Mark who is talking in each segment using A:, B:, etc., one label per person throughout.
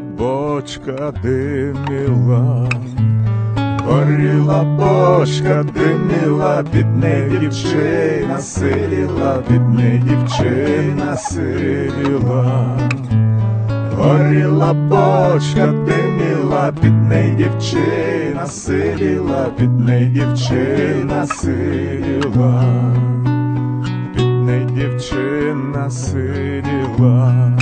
A: бочка диміла, горіла бочка диміла, під неї дівчина сиділа, під неї дівчина сиділа. Горіла бочка диміла, під неї дівчина сиділа, під неї дівчина сиділа, дівчина сиділа,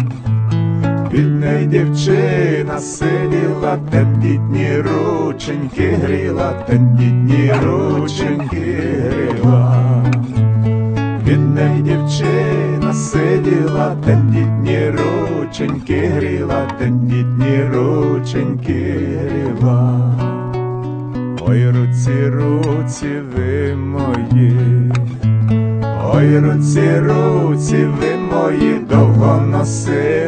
A: під неї дівчина сиділа, тендітні рученьки гріла, тендітні рученьки гріла. Бідна дівчина сиділа, тендітні рученьки гріла, тендітні рученьки гріла. Ой, руці, руці ви мої, ой, руці, руці ви мої, довго носили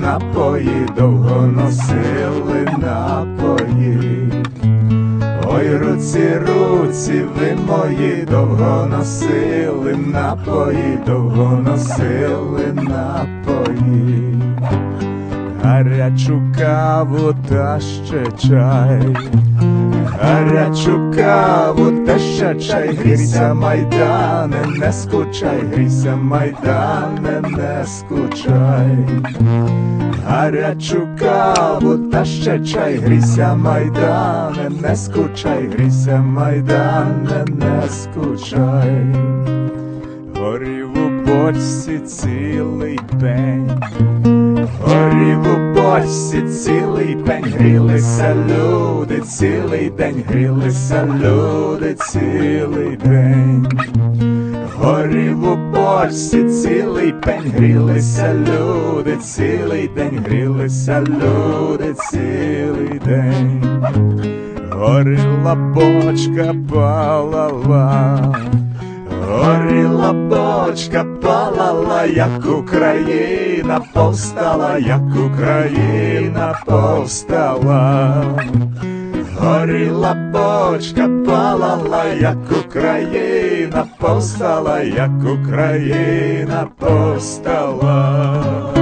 A: напої, довго носили напої. Ой, руці, руці, ви мої, довго носили напої, довго носили напої, гарячу каву та ще чай, гарячу каву та ще чай, грійся, майдане, не скучай, грійся, майдане, не скучай. Гарячу каву та ще чай, грійся, майдане, не скучай, грійся, майдане, не скучай. Горів у бочці цілий день, горів у бочці цілий день, грілися люди, цілий день, грілися люди, цілий день. Горів у цілий пень, грілися люди, цілий день, грілися люди, цілий день. Горіла бочка палала, горіла бочка палала, як Україна повстала, як Україна повстала. Горіла бочка палала, як Україна повстала, як Україна повстала.